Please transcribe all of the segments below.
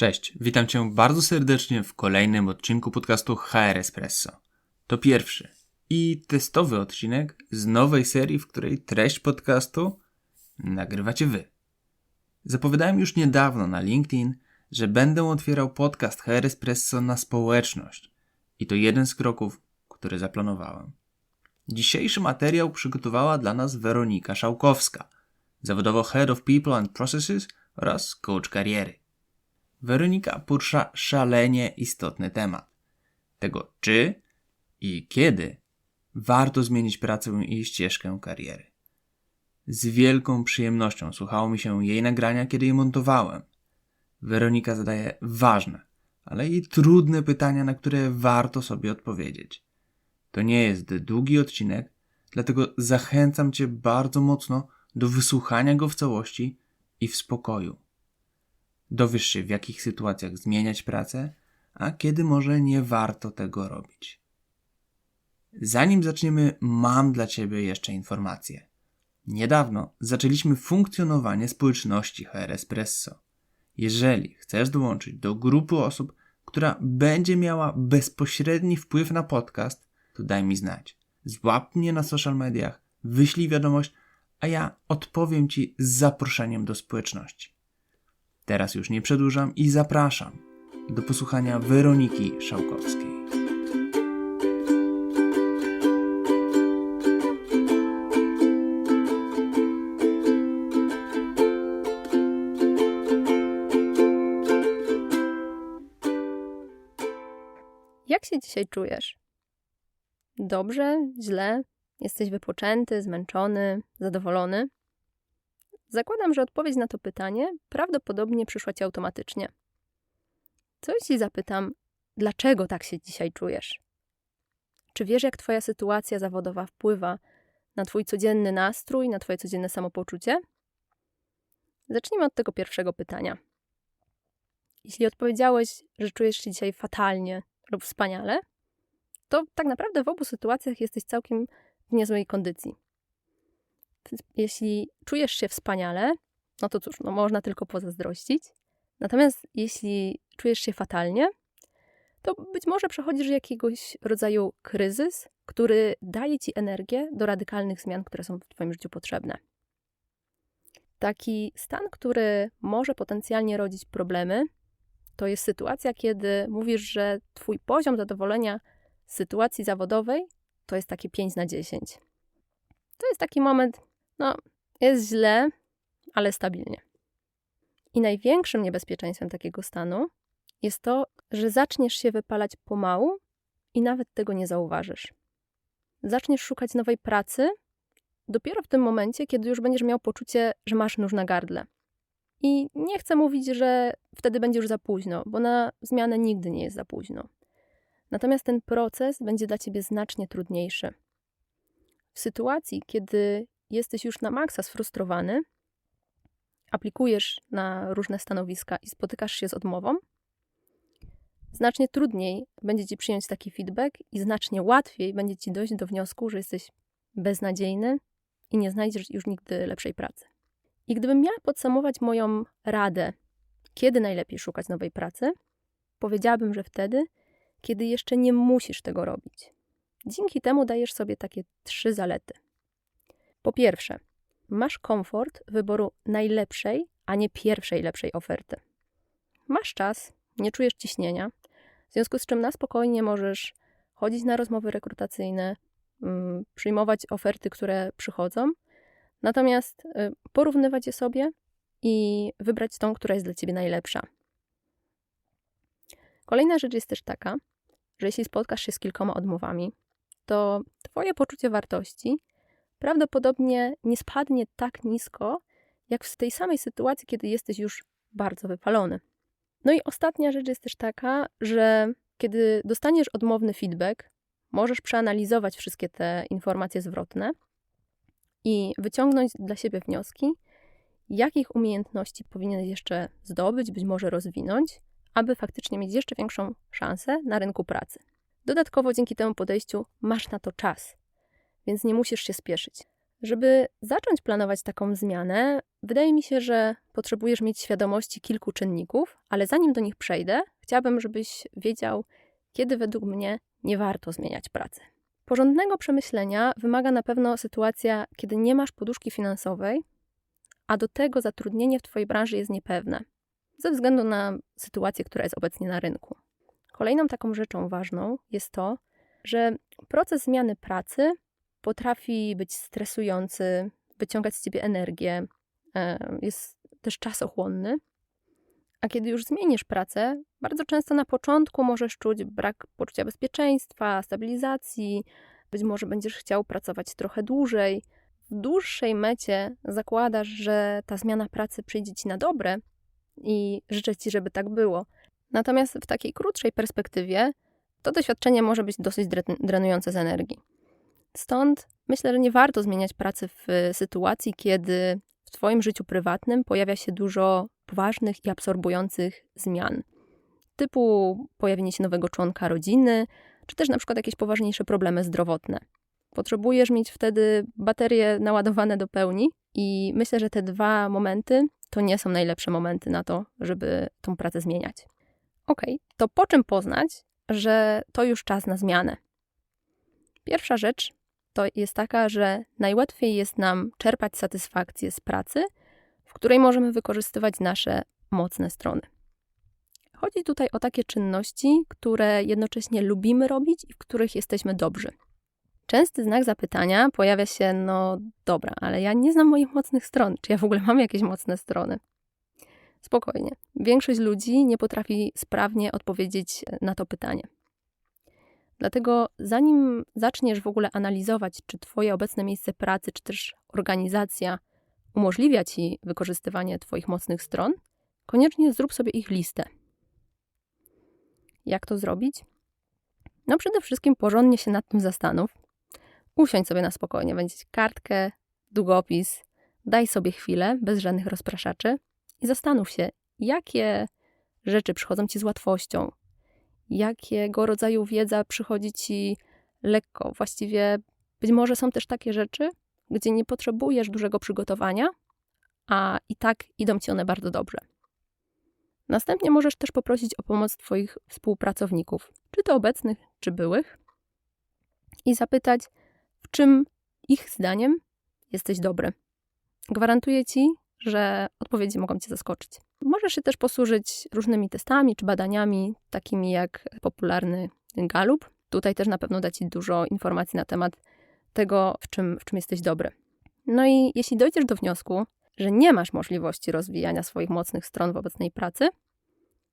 Cześć, witam Cię bardzo serdecznie w kolejnym odcinku podcastu HR Espresso. To pierwszy i testowy odcinek z nowej serii, w której treść podcastu nagrywacie Wy. Zapowiadałem już niedawno na LinkedIn, że będę otwierał podcast HR Espresso na społeczność i to jeden z kroków, który zaplanowałem. Dzisiejszy materiał przygotowała dla nas Weronika Szałkowska, zawodowo Head of People and Processes oraz coach kariery. Weronika porusza szalenie istotny temat. Tego czy i kiedy warto zmienić pracę i ścieżkę kariery. Z wielką przyjemnością słuchało mi się jej nagrania, kiedy je montowałem. Weronika zadaje ważne, ale i trudne pytania, na które warto sobie odpowiedzieć. To nie jest długi odcinek, dlatego zachęcam Cię bardzo mocno do wysłuchania go w całości i w spokoju. Dowiesz się, w jakich sytuacjach zmieniać pracę, a kiedy może nie warto tego robić. Zanim zaczniemy, mam dla Ciebie jeszcze informację. Niedawno zaczęliśmy funkcjonowanie społeczności HR Espresso. Jeżeli chcesz dołączyć do grupy osób, która będzie miała bezpośredni wpływ na podcast, to daj mi znać. Złap mnie na social mediach, wyślij wiadomość, a ja odpowiem Ci z zaproszeniem do społeczności. Teraz już nie przedłużam i zapraszam do posłuchania Weroniki Szałkowskiej. Jak się dzisiaj czujesz? Dobrze, źle? Jesteś wypoczęty, zmęczony, zadowolony? Zakładam, że odpowiedź na to pytanie prawdopodobnie przyszła ci automatycznie. Co jeśli zapytam, dlaczego tak się dzisiaj czujesz? Czy wiesz, jak Twoja sytuacja zawodowa wpływa na Twój codzienny nastrój, na Twoje codzienne samopoczucie? Zacznijmy od tego pierwszego pytania. Jeśli odpowiedziałeś, że czujesz się dzisiaj fatalnie lub wspaniale, to tak naprawdę w obu sytuacjach jesteś całkiem w niezłej kondycji. Jeśli czujesz się wspaniale, no to cóż, no można tylko pozazdrościć. Natomiast jeśli czujesz się fatalnie, to być może przechodzisz jakiegoś rodzaju kryzys, który daje ci energię do radykalnych zmian, które są w Twoim życiu potrzebne. Taki stan, który może potencjalnie rodzić problemy, to jest sytuacja, kiedy mówisz, że Twój poziom zadowolenia z sytuacji zawodowej to jest takie 5 na 10. To jest taki moment, no, jest źle, ale stabilnie. I największym niebezpieczeństwem takiego stanu jest to, że zaczniesz się wypalać pomału i nawet tego nie zauważysz. Zaczniesz szukać nowej pracy dopiero w tym momencie, kiedy już będziesz miał poczucie, że masz nóż na gardle. I nie chcę mówić, że wtedy będzie już za późno, bo na zmianę nigdy nie jest za późno. Natomiast ten proces będzie dla ciebie znacznie trudniejszy. W sytuacji, kiedy jesteś już na maksa sfrustrowany, aplikujesz na różne stanowiska i spotykasz się z odmową, znacznie trudniej będzie ci przyjąć taki feedback i znacznie łatwiej będzie ci dojść do wniosku, że jesteś beznadziejny i nie znajdziesz już nigdy lepszej pracy. I gdybym miała podsumować moją radę, kiedy najlepiej szukać nowej pracy, powiedziałabym, że wtedy, kiedy jeszcze nie musisz tego robić. Dzięki temu dajesz sobie takie trzy zalety. Po pierwsze, masz komfort wyboru najlepszej, a nie pierwszej lepszej oferty. Masz czas, nie czujesz ciśnienia, w związku z czym na spokojnie możesz chodzić na rozmowy rekrutacyjne, mm, przyjmować oferty, które przychodzą, natomiast y, porównywać je sobie i wybrać tą, która jest dla ciebie najlepsza. Kolejna rzecz jest też taka, że jeśli spotkasz się z kilkoma odmowami, to Twoje poczucie wartości prawdopodobnie nie spadnie tak nisko, jak w tej samej sytuacji, kiedy jesteś już bardzo wypalony. No i ostatnia rzecz jest też taka, że kiedy dostaniesz odmowny feedback, możesz przeanalizować wszystkie te informacje zwrotne i wyciągnąć dla siebie wnioski, jakich umiejętności powinieneś jeszcze zdobyć, być może rozwinąć, aby faktycznie mieć jeszcze większą szansę na rynku pracy. Dodatkowo dzięki temu podejściu masz na to czas, więc nie musisz się spieszyć. Żeby zacząć planować taką zmianę, wydaje mi się, że potrzebujesz mieć świadomości kilku czynników, ale zanim do nich przejdę, chciałabym, żebyś wiedział, kiedy według mnie nie warto zmieniać pracy. Porządnego przemyślenia wymaga na pewno sytuacja, kiedy nie masz poduszki finansowej, a do tego zatrudnienie w Twojej branży jest niepewne, ze względu na sytuację, która jest obecnie na rynku. Kolejną taką rzeczą ważną jest to, że proces zmiany pracy potrafi być stresujący, wyciągać z ciebie energię, e, jest też czasochłonny. A kiedy już zmienisz pracę, bardzo często na początku możesz czuć brak poczucia bezpieczeństwa, stabilizacji, być może będziesz chciał pracować trochę dłużej. W dłuższej mecie zakładasz, że ta zmiana pracy przyjdzie ci na dobre i życzę ci, żeby tak było. Natomiast w takiej krótszej perspektywie to doświadczenie może być dosyć drenujące z energii. Stąd myślę, że nie warto zmieniać pracy w sytuacji, kiedy w Twoim życiu prywatnym pojawia się dużo poważnych i absorbujących zmian. Typu pojawienie się nowego członka rodziny, czy też na przykład jakieś poważniejsze problemy zdrowotne. Potrzebujesz mieć wtedy baterie naładowane do pełni i myślę, że te dwa momenty to nie są najlepsze momenty na to, żeby tą pracę zmieniać. Ok, to po czym poznać, że to już czas na zmianę? Pierwsza rzecz to jest taka, że najłatwiej jest nam czerpać satysfakcję z pracy, w której możemy wykorzystywać nasze mocne strony. Chodzi tutaj o takie czynności, które jednocześnie lubimy robić i w których jesteśmy dobrzy. Częsty znak zapytania pojawia się, no dobra, ale ja nie znam moich mocnych stron. Czy ja w ogóle mam jakieś mocne strony? Spokojnie. Większość ludzi nie potrafi sprawnie odpowiedzieć na to pytanie. Dlatego, zanim zaczniesz w ogóle analizować, czy Twoje obecne miejsce pracy, czy też organizacja umożliwia Ci wykorzystywanie Twoich mocnych stron, koniecznie zrób sobie ich listę. Jak to zrobić? No, przede wszystkim porządnie się nad tym zastanów. Usiądź sobie na spokojnie, weź kartkę, długopis, daj sobie chwilę, bez żadnych rozpraszaczy i zastanów się, jakie rzeczy przychodzą Ci z łatwością, jakiego rodzaju wiedza przychodzi ci lekko. Właściwie być może są też takie rzeczy, gdzie nie potrzebujesz dużego przygotowania, a i tak idą ci one bardzo dobrze. Następnie możesz też poprosić o pomoc Twoich współpracowników, czy to obecnych, czy byłych, i zapytać, w czym ich zdaniem jesteś dobry. Gwarantuję Ci, że odpowiedzi mogą Cię zaskoczyć. Możesz się też posłużyć różnymi testami czy badaniami, takimi jak popularny Galup. Tutaj też na pewno da Ci dużo informacji na temat tego, w czym, w czym jesteś dobry. No i jeśli dojdziesz do wniosku, że nie masz możliwości rozwijania swoich mocnych stron w obecnej pracy,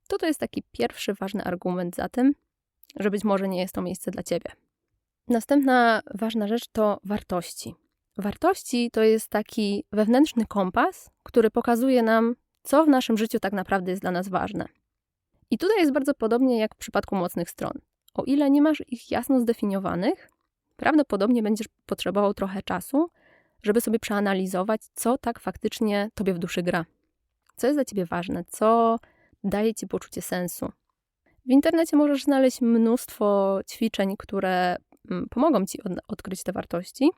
to to jest taki pierwszy ważny argument za tym, że być może nie jest to miejsce dla Ciebie. Następna ważna rzecz to wartości. Wartości to jest taki wewnętrzny kompas, który pokazuje nam, co w naszym życiu tak naprawdę jest dla nas ważne. I tutaj jest bardzo podobnie jak w przypadku mocnych stron. O ile nie masz ich jasno zdefiniowanych, prawdopodobnie będziesz potrzebował trochę czasu, żeby sobie przeanalizować, co tak faktycznie tobie w duszy gra. Co jest dla ciebie ważne, co daje ci poczucie sensu. W internecie możesz znaleźć mnóstwo ćwiczeń, które mm, pomogą ci odkryć te wartości.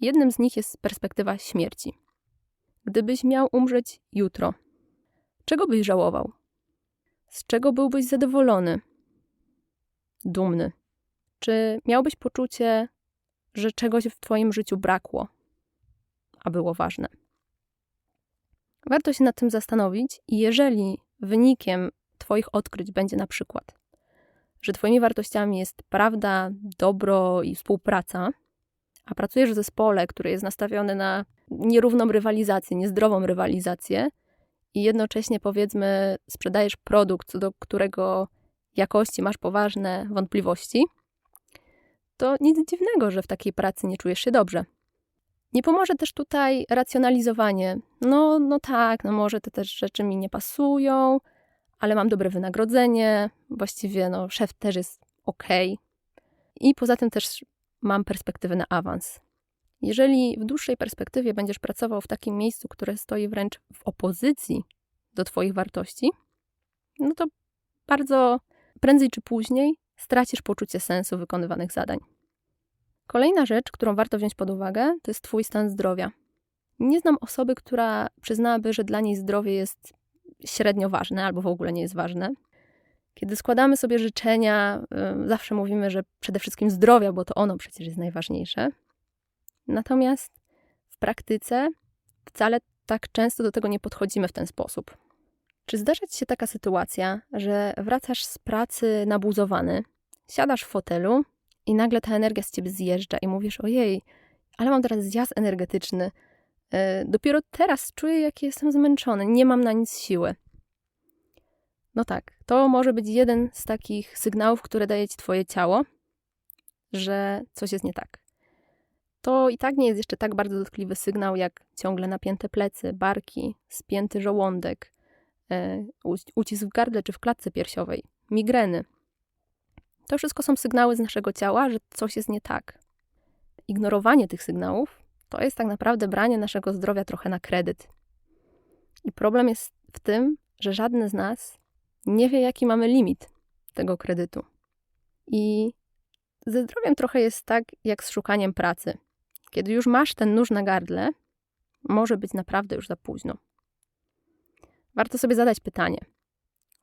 Jednym z nich jest perspektywa śmierci. Gdybyś miał umrzeć jutro, czego byś żałował? Z czego byłbyś zadowolony? Dumny? Czy miałbyś poczucie, że czegoś w Twoim życiu brakło, a było ważne? Warto się nad tym zastanowić, i jeżeli wynikiem Twoich odkryć będzie na przykład, że Twoimi wartościami jest prawda, dobro i współpraca, a pracujesz w zespole, który jest nastawiony na nierówną rywalizację, niezdrową rywalizację i jednocześnie powiedzmy sprzedajesz produkt, co do którego jakości masz poważne wątpliwości, to nic dziwnego, że w takiej pracy nie czujesz się dobrze. Nie pomoże też tutaj racjonalizowanie. No, no tak, no może te też rzeczy mi nie pasują, ale mam dobre wynagrodzenie, właściwie no, szef też jest ok. I poza tym też mam perspektywę na awans. Jeżeli w dłuższej perspektywie będziesz pracował w takim miejscu, które stoi wręcz w opozycji do Twoich wartości, no to bardzo prędzej czy później stracisz poczucie sensu wykonywanych zadań. Kolejna rzecz, którą warto wziąć pod uwagę, to jest Twój stan zdrowia. Nie znam osoby, która przyznałaby, że dla niej zdrowie jest średnio ważne albo w ogóle nie jest ważne. Kiedy składamy sobie życzenia, y, zawsze mówimy, że przede wszystkim zdrowia, bo to ono przecież jest najważniejsze. Natomiast w praktyce wcale tak często do tego nie podchodzimy w ten sposób. Czy zdarza ci się taka sytuacja, że wracasz z pracy nabuzowany, siadasz w fotelu i nagle ta energia z ciebie zjeżdża i mówisz: Ojej, ale mam teraz zjazd energetyczny. E, dopiero teraz czuję, jak jestem zmęczony, nie mam na nic siły. No tak, to może być jeden z takich sygnałów, które daje ci Twoje ciało, że coś jest nie tak. To i tak nie jest jeszcze tak bardzo dotkliwy sygnał, jak ciągle napięte plecy, barki, spięty żołądek, e, ucisk w gardle czy w klatce piersiowej, migreny. To wszystko są sygnały z naszego ciała, że coś jest nie tak. Ignorowanie tych sygnałów to jest tak naprawdę branie naszego zdrowia trochę na kredyt. I problem jest w tym, że żadne z nas nie wie, jaki mamy limit tego kredytu. I ze zdrowiem trochę jest tak, jak z szukaniem pracy. Kiedy już masz ten nóż na gardle, może być naprawdę już za późno. Warto sobie zadać pytanie,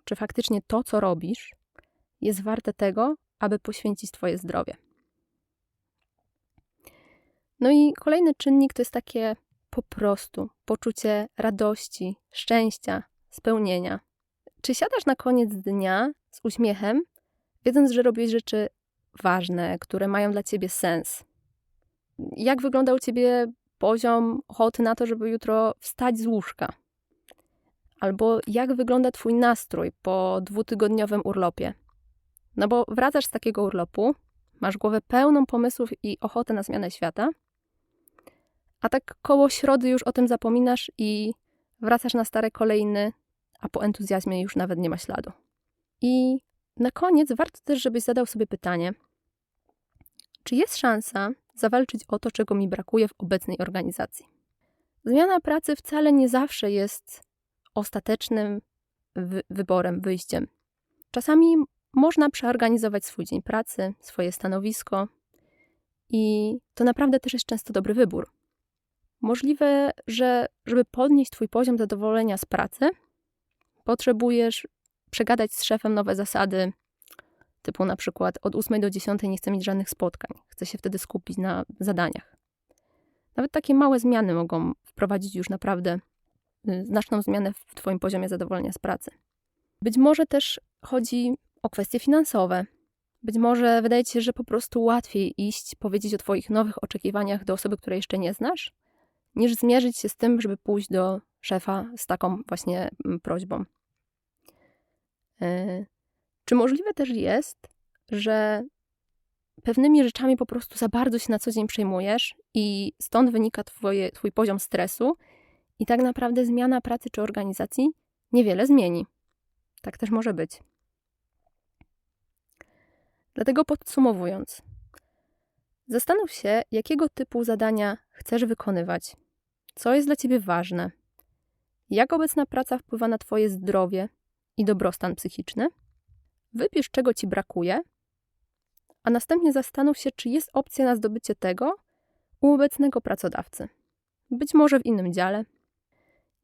czy faktycznie to, co robisz, jest warte tego, aby poświęcić Twoje zdrowie. No i kolejny czynnik to jest takie po prostu poczucie radości, szczęścia, spełnienia. Czy siadasz na koniec dnia z uśmiechem, wiedząc, że robisz rzeczy ważne, które mają dla ciebie sens? Jak wygląda u ciebie poziom ochoty na to, żeby jutro wstać z łóżka? Albo jak wygląda twój nastrój po dwutygodniowym urlopie? No bo wracasz z takiego urlopu, masz głowę pełną pomysłów i ochotę na zmianę świata, a tak koło środy już o tym zapominasz i wracasz na stare kolejny, a po entuzjazmie już nawet nie ma śladu. I na koniec warto też, żebyś zadał sobie pytanie, czy jest szansa zawalczyć o to, czego mi brakuje w obecnej organizacji? Zmiana pracy wcale nie zawsze jest ostatecznym wy wyborem, wyjściem. Czasami można przeorganizować swój dzień pracy, swoje stanowisko i to naprawdę też jest często dobry wybór. Możliwe, że żeby podnieść Twój poziom zadowolenia z pracy, potrzebujesz przegadać z szefem nowe zasady, typu na przykład od 8 do 10 nie chcę mieć żadnych spotkań, chcę się wtedy skupić na zadaniach. Nawet takie małe zmiany mogą wprowadzić już naprawdę y, znaczną zmianę w Twoim poziomie zadowolenia z pracy. Być może też chodzi o kwestie finansowe. Być może wydaje ci się, że po prostu łatwiej iść, powiedzieć o Twoich nowych oczekiwaniach do osoby, której jeszcze nie znasz, niż zmierzyć się z tym, żeby pójść do szefa z taką właśnie mm, prośbą. Czy możliwe też jest, że pewnymi rzeczami po prostu za bardzo się na co dzień przejmujesz i stąd wynika twoje, twój poziom stresu i tak naprawdę zmiana pracy czy organizacji niewiele zmieni. Tak też może być. Dlatego podsumowując, zastanów się, jakiego typu zadania chcesz wykonywać, co jest dla ciebie ważne, jak obecna praca wpływa na twoje zdrowie i dobrostan psychiczny. Wypisz, czego ci brakuje, a następnie zastanów się, czy jest opcja na zdobycie tego u obecnego pracodawcy. Być może w innym dziale.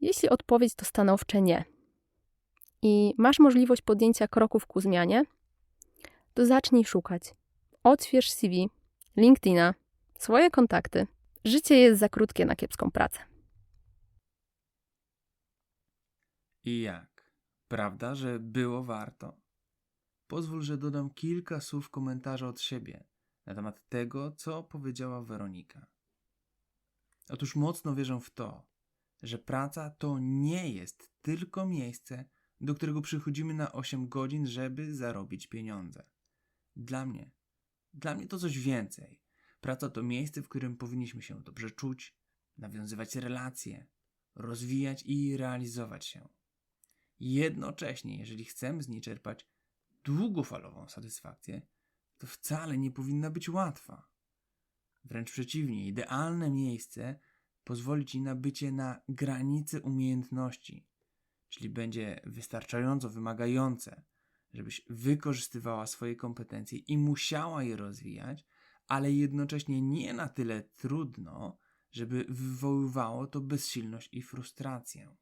Jeśli odpowiedź to stanowcze nie i masz możliwość podjęcia kroków ku zmianie, to zacznij szukać. Otwierz CV, LinkedIna, swoje kontakty. Życie jest za krótkie na kiepską pracę. I jak? Prawda, że było warto? Pozwól, że dodam kilka słów komentarza od siebie na temat tego, co powiedziała Weronika. Otóż mocno wierzę w to, że praca to nie jest tylko miejsce, do którego przychodzimy na 8 godzin, żeby zarobić pieniądze. Dla mnie, dla mnie to coś więcej. Praca to miejsce, w którym powinniśmy się dobrze czuć, nawiązywać relacje, rozwijać i realizować się. Jednocześnie, jeżeli chcemy z niej czerpać długofalową satysfakcję, to wcale nie powinna być łatwa. Wręcz przeciwnie, idealne miejsce pozwoli ci na bycie na granicy umiejętności, czyli będzie wystarczająco wymagające, żebyś wykorzystywała swoje kompetencje i musiała je rozwijać, ale jednocześnie nie na tyle trudno, żeby wywoływało to bezsilność i frustrację.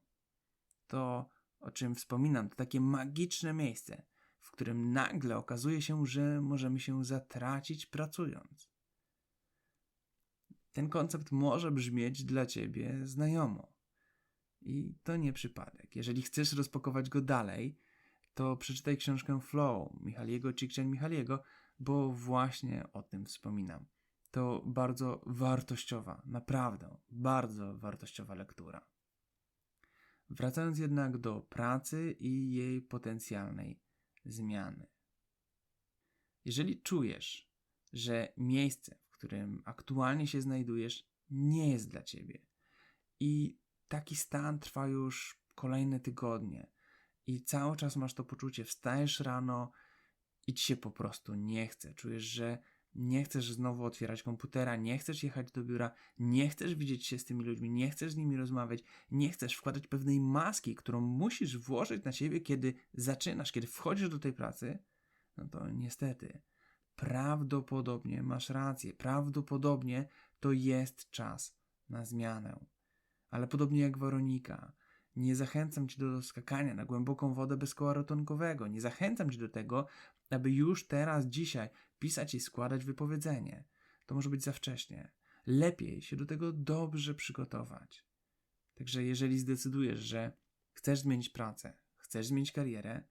To, o czym wspominam, to takie magiczne miejsce, którym nagle okazuje się, że możemy się zatracić pracując. Ten koncept może brzmieć dla ciebie znajomo. I to nie przypadek. Jeżeli chcesz rozpakować go dalej, to przeczytaj książkę Flow Michaliego Cikcian-Michaliego, bo właśnie o tym wspominam. To bardzo wartościowa, naprawdę bardzo wartościowa lektura. Wracając jednak do pracy i jej potencjalnej zmiany. Jeżeli czujesz, że miejsce, w którym aktualnie się znajdujesz, nie jest dla ciebie i taki stan trwa już kolejne tygodnie i cały czas masz to poczucie, wstajesz rano i ci się po prostu nie chce. Czujesz, że nie chcesz znowu otwierać komputera, nie chcesz jechać do biura, nie chcesz widzieć się z tymi ludźmi, nie chcesz z nimi rozmawiać, nie chcesz wkładać pewnej maski, którą musisz włożyć na siebie, kiedy zaczynasz, kiedy wchodzisz do tej pracy, no to niestety, prawdopodobnie masz rację, prawdopodobnie to jest czas na zmianę. Ale podobnie jak Weronika, nie zachęcam cię do skakania na głęboką wodę bez koła ratunkowego. Nie zachęcam cię do tego, aby już teraz, dzisiaj pisać i składać wypowiedzenie. To może być za wcześnie. Lepiej się do tego dobrze przygotować. Także jeżeli zdecydujesz, że chcesz zmienić pracę, chcesz zmienić karierę,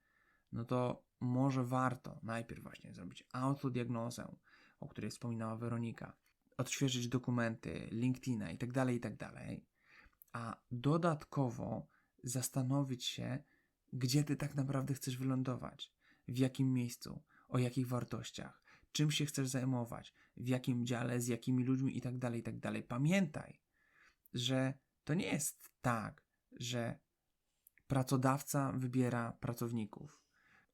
no to może warto najpierw właśnie zrobić autodiagnozę, o której wspominała Weronika, odświeżyć dokumenty, LinkedIna itd., tak itd., tak a dodatkowo zastanowić się, gdzie ty tak naprawdę chcesz wylądować, w jakim miejscu, o jakich wartościach, czym się chcesz zajmować, w jakim dziale, z jakimi ludźmi itd., tak itd. Pamiętaj, że to nie jest tak, że pracodawca wybiera pracowników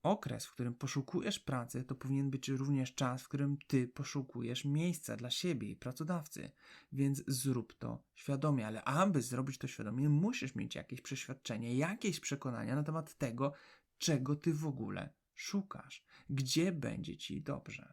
okres, w którym poszukujesz pracy, to powinien być również czas, w którym ty poszukujesz miejsca dla siebie i pracodawcy. Więc zrób to świadomie, ale aby zrobić to świadomie, musisz mieć jakieś przeświadczenie, jakieś przekonania na temat tego, czego ty w ogóle szukasz, gdzie będzie ci dobrze.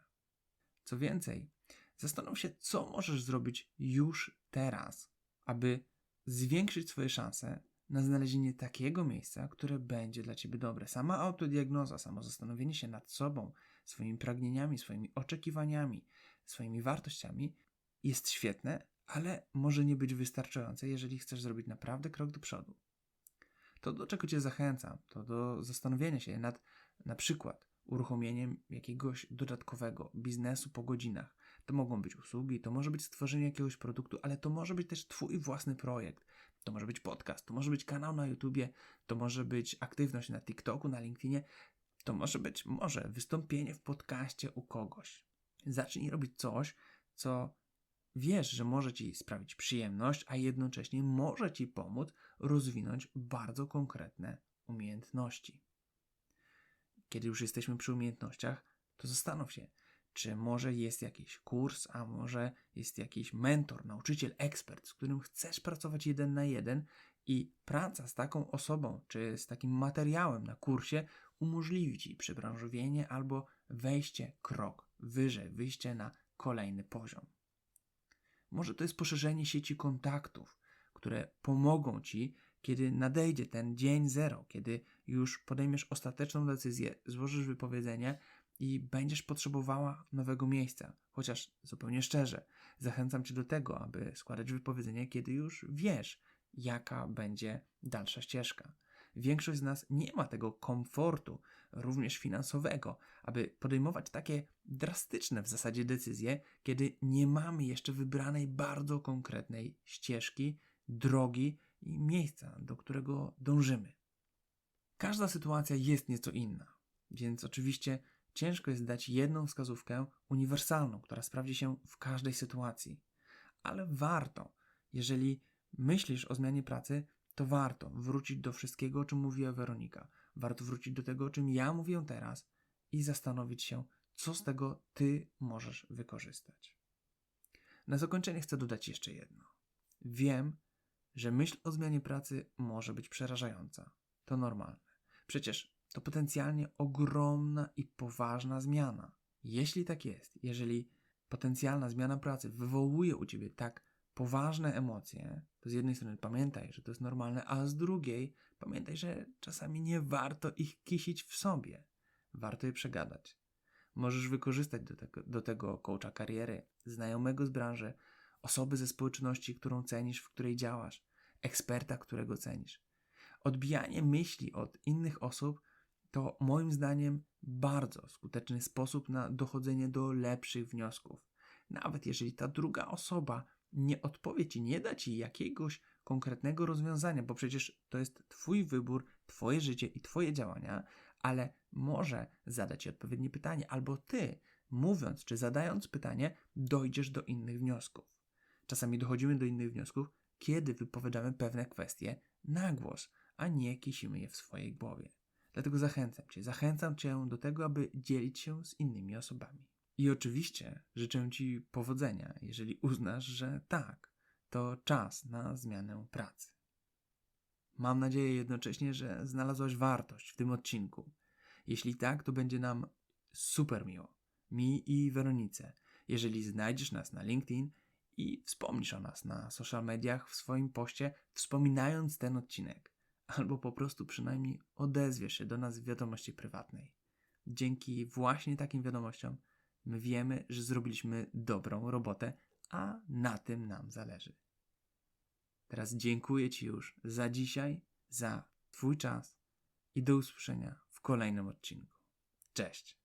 Co więcej, zastanów się, co możesz zrobić już teraz, aby zwiększyć swoje szanse na znalezienie takiego miejsca, które będzie dla ciebie dobre. Sama autodiagnoza, samo zastanowienie się nad sobą, swoimi pragnieniami, swoimi oczekiwaniami, swoimi wartościami jest świetne, ale może nie być wystarczające, jeżeli chcesz zrobić naprawdę krok do przodu. To, do czego Cię zachęcam, to do zastanowienia się nad na przykład uruchomieniem jakiegoś dodatkowego biznesu po godzinach. To mogą być usługi, to może być stworzenie jakiegoś produktu, ale to może być też Twój własny projekt. To może być podcast, to może być kanał na YouTubie, to może być aktywność na TikToku, na LinkedInie, to może być może wystąpienie w podcaście u kogoś. Zacznij robić coś, co wiesz, że może Ci sprawić przyjemność, a jednocześnie może Ci pomóc rozwinąć bardzo konkretne umiejętności kiedy już jesteśmy przy umiejętnościach, to zastanów się, czy może jest jakiś kurs, a może jest jakiś mentor, nauczyciel, ekspert, z którym chcesz pracować jeden na jeden i praca z taką osobą czy z takim materiałem na kursie umożliwi ci przebranżowienie albo wejście krok wyżej, wyjście na kolejny poziom. Może to jest poszerzenie sieci kontaktów, które pomogą ci kiedy nadejdzie ten dzień zero, kiedy już podejmiesz ostateczną decyzję, złożysz wypowiedzenie i będziesz potrzebowała nowego miejsca. Chociaż zupełnie szczerze, zachęcam Cię do tego, aby składać wypowiedzenie, kiedy już wiesz, jaka będzie dalsza ścieżka. Większość z nas nie ma tego komfortu, również finansowego, aby podejmować takie drastyczne w zasadzie decyzje, kiedy nie mamy jeszcze wybranej bardzo konkretnej ścieżki, drogi i miejsca, do którego dążymy. Każda sytuacja jest nieco inna, więc oczywiście ciężko jest dać jedną wskazówkę uniwersalną, która sprawdzi się w każdej sytuacji. Ale warto, jeżeli myślisz o zmianie pracy, to warto wrócić do wszystkiego, o czym mówiła Weronika. Warto wrócić do tego, o czym ja mówię teraz i zastanowić się, co z tego ty możesz wykorzystać. Na zakończenie chcę dodać jeszcze jedno. Wiem, że myśl o zmianie pracy może być przerażająca. To normalne. Przecież to potencjalnie ogromna i poważna zmiana. Jeśli tak jest, jeżeli potencjalna zmiana pracy wywołuje u ciebie tak poważne emocje, to z jednej strony pamiętaj, że to jest normalne, a z drugiej pamiętaj, że czasami nie warto ich kisić w sobie. Warto je przegadać. Możesz wykorzystać do tego, do tego coacha kariery, znajomego z branży, osoby ze społeczności, którą cenisz, w której działasz, eksperta, którego cenisz. Odbijanie myśli od innych osób to moim zdaniem bardzo skuteczny sposób na dochodzenie do lepszych wniosków. Nawet jeżeli ta druga osoba nie odpowie ci, nie da ci jakiegoś konkretnego rozwiązania, bo przecież to jest Twój wybór, Twoje życie i Twoje działania, ale może zadać ci odpowiednie pytanie, albo Ty, mówiąc czy zadając pytanie, dojdziesz do innych wniosków. Czasami dochodzimy do innych wniosków, kiedy wypowiadamy pewne kwestie na głos, a nie kisimy je w swojej głowie. Dlatego zachęcam Cię, zachęcam Cię do tego, aby dzielić się z innymi osobami. I oczywiście życzę Ci powodzenia, jeżeli uznasz, że tak, to czas na zmianę pracy. Mam nadzieję jednocześnie, że znalazłaś wartość w tym odcinku. Jeśli tak, to będzie nam super miło. Mi i Weronice. Jeżeli znajdziesz nas na LinkedIn i wspomnisz o nas na social mediach w swoim poście, wspominając ten odcinek, albo po prostu przynajmniej odezwiesz się do nas w wiadomości prywatnej. Dzięki właśnie takim wiadomościom my wiemy, że zrobiliśmy dobrą robotę, a na tym nam zależy. Teraz dziękuję Ci już za dzisiaj, za Twój czas i do usłyszenia w kolejnym odcinku. Cześć!